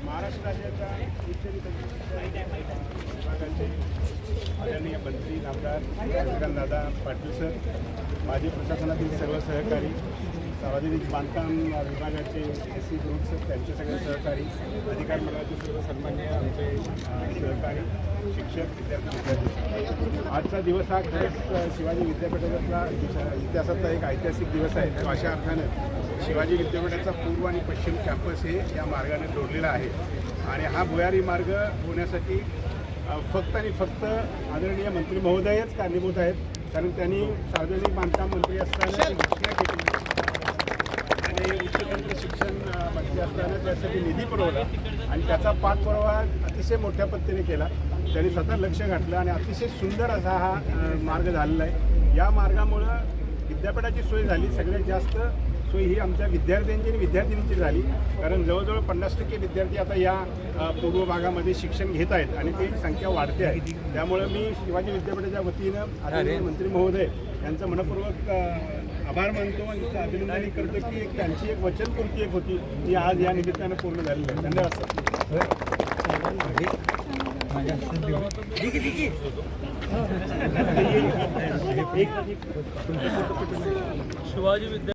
महाराष्ट्र राज्याचा उच्च विभागाचे आदरणीय मंत्री नामदार दादा पाटील सर माजी प्रशासनातील सर्व सहकारी सार्वजनिक बांधकाम विभागाचे एस सी ग्रुप सर त्यांचे सगळे सहकारी अधिकार मंडळाचे सर्व सन्मान्य आमचे सहकारी शिक्षक विद्यार्थी आजचा दिवस हा खरंच शिवाजी विद्यापीठाचा इतिहासातला एक ऐतिहासिक दिवस आहे. अशा अर्थानं शिवाजी विद्यापीठाचा पूर्व आणि पश्चिम कॅम्पस हे या मार्गाने जोडलेला आहे. आणि हा भुयारी मार्ग होण्यासाठी फक्त आणि फक्त आदरणीय मंत्री महोदयच कारणीभूत आहेत. कारण त्यांनी सार्वजनिक बांधकाम मंत्री असताना ती घोषणा केली आणि उच्चतंत्र शिक्षण अ, मंत्री असताना त्यासाठी निधी पुरवला आणि त्याचा पाठपुरावा अतिशय मोठ्या पद्धतीने केला. त्यांनी स्वतः लक्ष घातलं आणि अतिशय सुंदर असा हा मार्ग झालेला आहे. या मार्गामुळं विद्यापीठाची सोय झाली. सगळ्यात जास्त सोय ही आमच्या विद्यार्थ्यांची आणि विद्यार्थिनींची झाली. कारण जवळजवळ पन्नास टक्के विद्यार्थी आता या पूर्व भागामध्ये शिक्षण घेत आहेत आणि ती संख्या वाढते आहे. त्यामुळं मी शिवाजी विद्यापीठाच्या वतीनं आदरणीय मंत्री महोदय यांचं मनपूर्वक आभार मानतो आणि त्यांचं अभिनंदन करतो की एक त्यांची एक वचनपूर्ती एक होती. ती आज या निमित्तानं पूर्ण झालेली आहे. धन्यवाद सर. शिवाजी विद्या